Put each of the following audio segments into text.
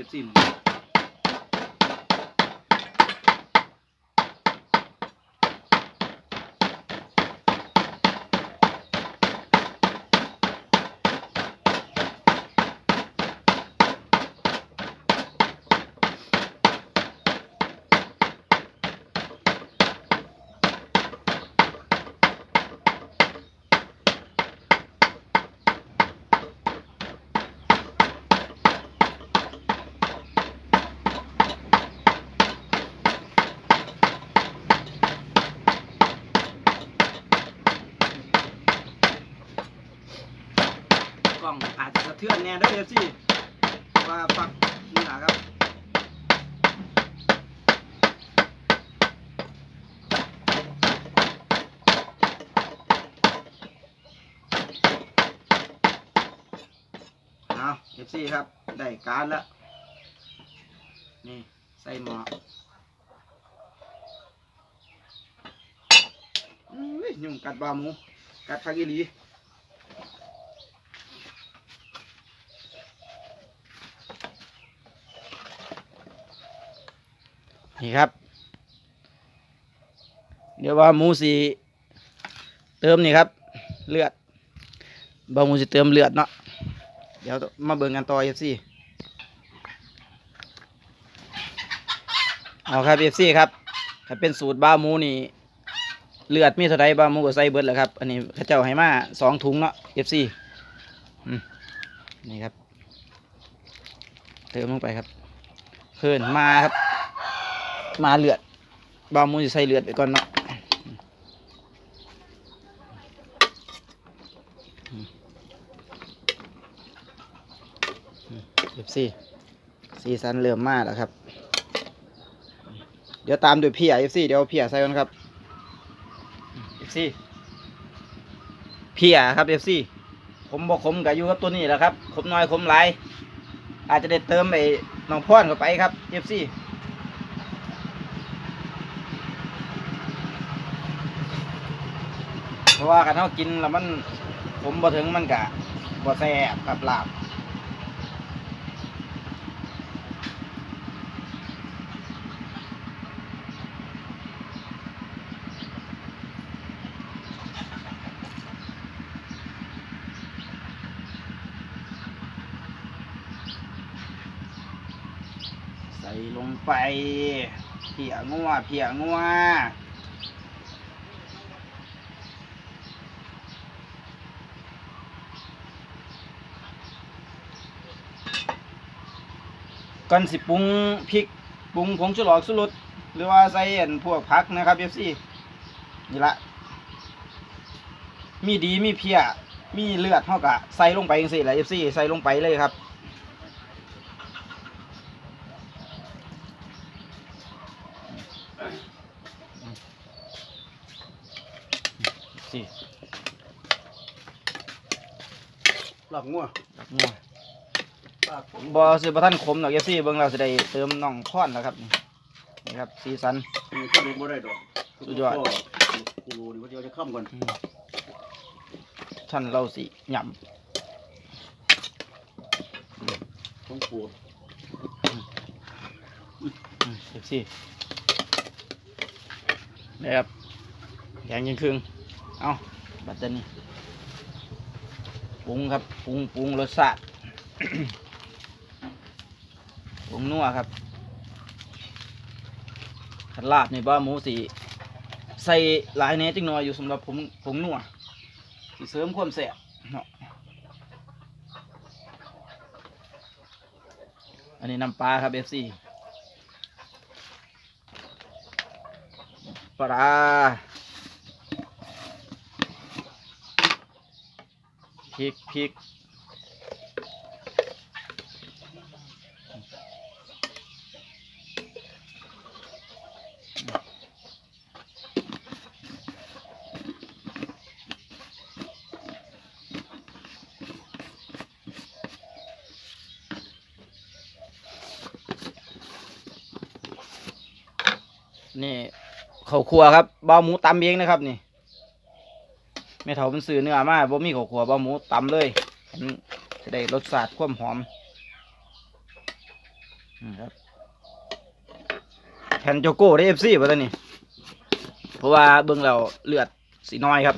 อฟซีมึงกล้องอาจจะสะเทือนแน่เด้วยเอฟซี ว่าฟังนี่นะครับเอาเอฟซีครับ ได้การแล้ว นี่ ใส่หมออุ้ยยุ่งกัดบาหมู กัดคากิลี นี่ครับ เดี๋ยวว่าหมูสีเติมนี่ครับ เลือดบาหมูสิเติมเลือดเนาะเดี๋ยวมาเบิ่งกันต่อ FC เอาครับ FC ครับถ้าเป็นสูตรบ้าหมูนี่เลือดมีเท่าไรบ้าหมูก็ใส่เบิดแหล้วครับ อันนี้ข้าเจ้าให้มาสองถุงเนาะ FC อืมนี่ครับ เติมลงไปครับเพิ่นมาครับ มาเลือดบาหมูจะใส่เลือดไปก่อนเนาะเอฟซีซีซันเริ่มมาแล้วครับ เดี๋ยวตามด้วยเพียเอฟซีเดี๋ยวเพียใส่ก่อนครับเอฟซีเพียครับเอฟซีผมบอกผมกับอยู่กับตัวนี้แหละครับขมน้อยขมหลายอาจจะได้เติมไอ้น้องพ่อนเข้าไปครับเอฟซีเพ ราะว่ากันเขากินแล้วมันผมบ่ถึงมันกะบ่แซ่บกับลาบใส่ลงไปเพียงัวเพียงัว ก่อนสิปรุงพริกปรุงผงชูรสสุรสหรือว่าใส่อันพวกผักนะครับเอฟซีนี่ละมีดีมีเพียมีเลือดเท่ากับใส่ลงไปจังสี่แหละเอฟซีใส่ลงไปเลยครับสี่หลับงัวดอกงัว บอสิบท่านขมหน่อยเอฟซีเบิ่งเราจะได้เติมน่องค้อนแล้วครับนี่นี่ครับสีสันนี่ก็ดูบ่ได้ดอกสุดยอดกูรู้ดิว่าเดี๋ยวจะข้ามก่อนอืมท่านเราสิหย่ต้องปวดำเอฟซีนี่ครับแข็งยังครึ่งเอาบัดเดยวนี้ปรุงครับปรุงปรุงรสชาติ ปรุงนัวครับขันลาบในบ้าหมูสีใส่หลายแหน่จังน้อยอยู่สำหรับผมผมนัวสิเสริมความแสบเนาะอันนี้น้ำปลาครับเอฟซีปลาพริกพริก นี่ข้าวครัวครับเบาหมูตำเองนะครับนี่แม่เฒ่าเป็นซื้อเนื้อมาบ่มีข้าวครัวเบาหมูตำเลยจะได้รสชาติความหอมครับแผ่นโจโก้ได้เอฟซีป่ะตอนนี้เพราะว่าเบิ่งเราเลือดสีน้อยครับ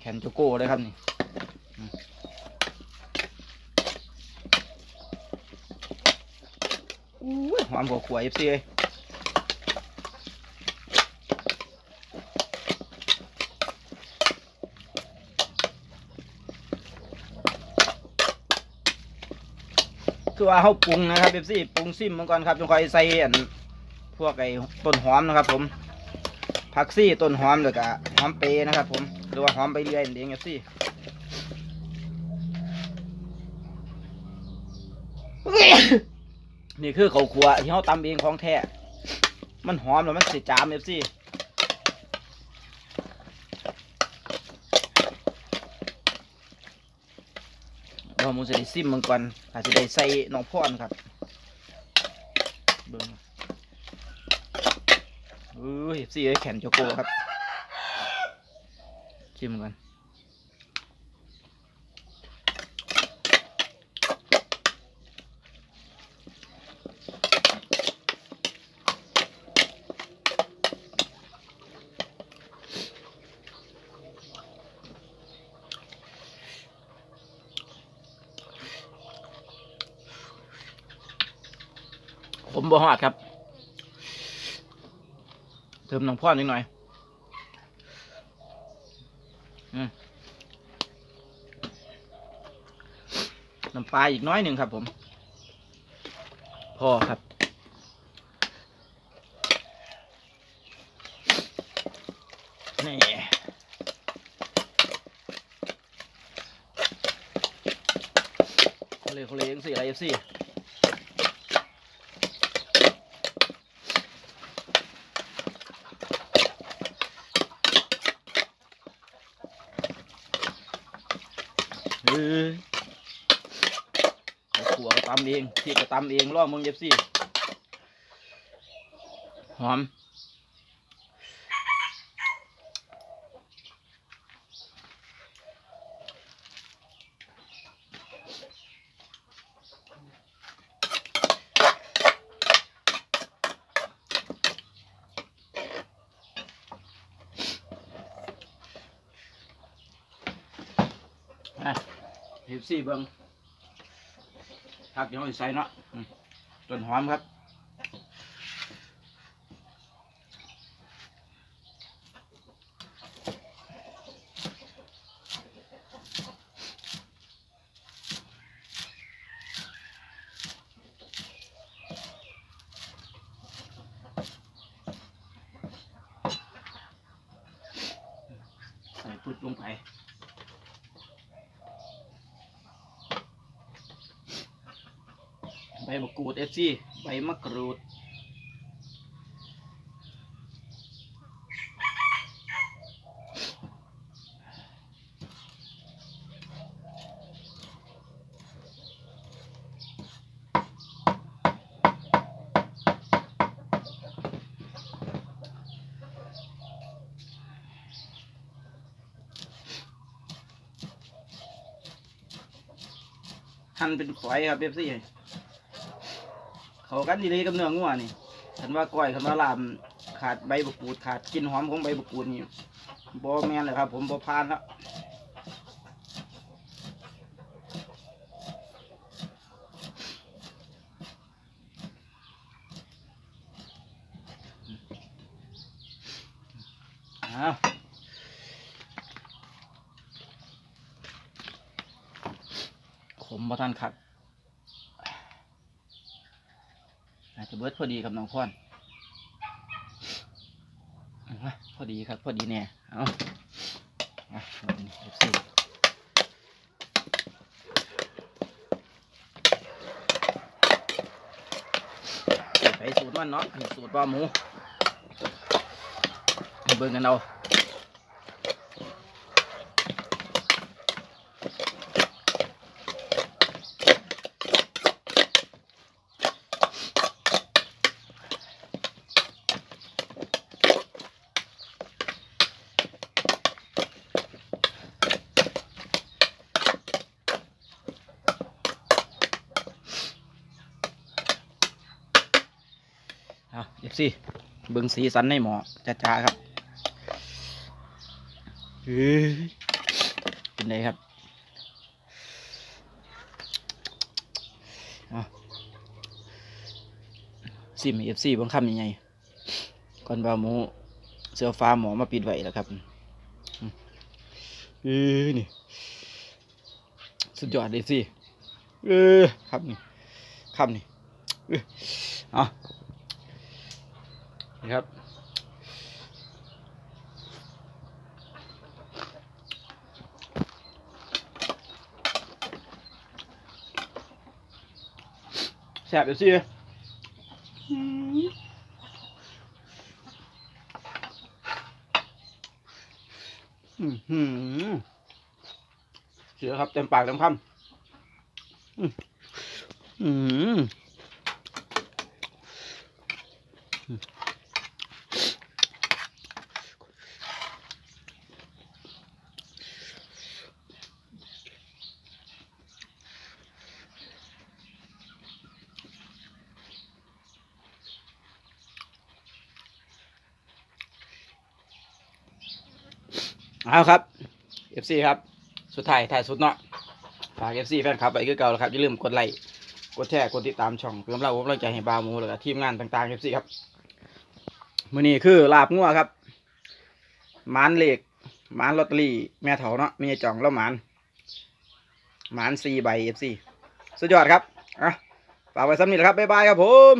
แผ่นโจโก้เลยครับนี่หอมกว่าขวเอฟซีเลย คือว่าเขาปรุงนะครับเอฟซีปรุงซิมมันก่อนครับจงคอยใส่อันพวกไอ้ต้นหอมนะครับ ผมผักซี่ต้นหอมแล้วก็หอมเปรย์นะครับ ผมหรือว่าหอมไปเรื่อยนเองเอฟซีนี่คือเขาวขัวที่เขาตำเองของแท้มันหอมแล้วมันสิจามเอฟซี เรามูจะได้ซิมมันก่อนอาจจะได้ใส่น้องพ่อนครับเบิ้งเอ้ยซีไอ้แขนโจโก้ครับชิมก่อน บ่ฮอดครับ เติมน้ำพ่อนนิดหน่อยอน้ำปลาอีกน้อยหนึ่งครับผม พอครับนี่เขาเลยเขาเลยยังสี่อะไรเอฟซีเฮ้ยเอาขัวก็ตำเองพี่ก็ตำเองล่อมึงเอฟซีหอมอะเฮฟซี่เบิ้ง ผักยังไม่ใส่เนาะอืมต้นหอมครับ ใส่ปุ๊บลงไป ใบมะกรูดเอฟซีใบมะกรูดหั่นเป็นฝอยครับเอฟซี เขากันดีเลยกับเนื้องัวนี่ฉันว่าก้อยคันว่าลามขาดใบบักกูดขาดกลินหอมของใบบักกูดนี่บอแมนเลยครับ ผมบอพานแล้วอ้าวขมบ่ทันคัก อาจจะเบิดพอดีกับน้องพรเอาวะพอดีครับพอดีแน่เอาเอาอานี่เอฟซีใส่สูตรมันเนาะสูตรปลาหมูเบิ่งกันเอา อาเอฟซีเบิ่งสีสันในหมอจ้าๆครับเฮ้ยเป็นไงครับเอาซิมเอฟซีบิ่งคำยังไงก่อนว่าหมูเสือฟ้าหมอมาปิดไว้แล้วครับเอ้ยนี่ สุดยอดเลยสิเออครับนี่คำนี่ เออเอา นี่ครับแซ่บเดี๋ยวสิเสือครับ เต็มปากเต็มคำอืม เอาครับ FC ครับสุดท้ายท้ายสุดเนาะฝาก FC แฟนคลับไปคือเก่าแล้วครับอย่าลืมกดไลค์กดแชร์กดติดตามช่องเพื่อเราผมกำลังใจให้บาวมูแล้วก็ทีมงานต่างๆ FC ครับมื้อนี้คือลาบงัวครับหมานเหล็กหมานลอตเตอรี่แม่เถาเนาะมีจ่องแล้วหมานหมาน4ใบ FC สุดยอดครับอะฝากไว้ซ้ำนี้แหละครับบ๊ายบายครับผม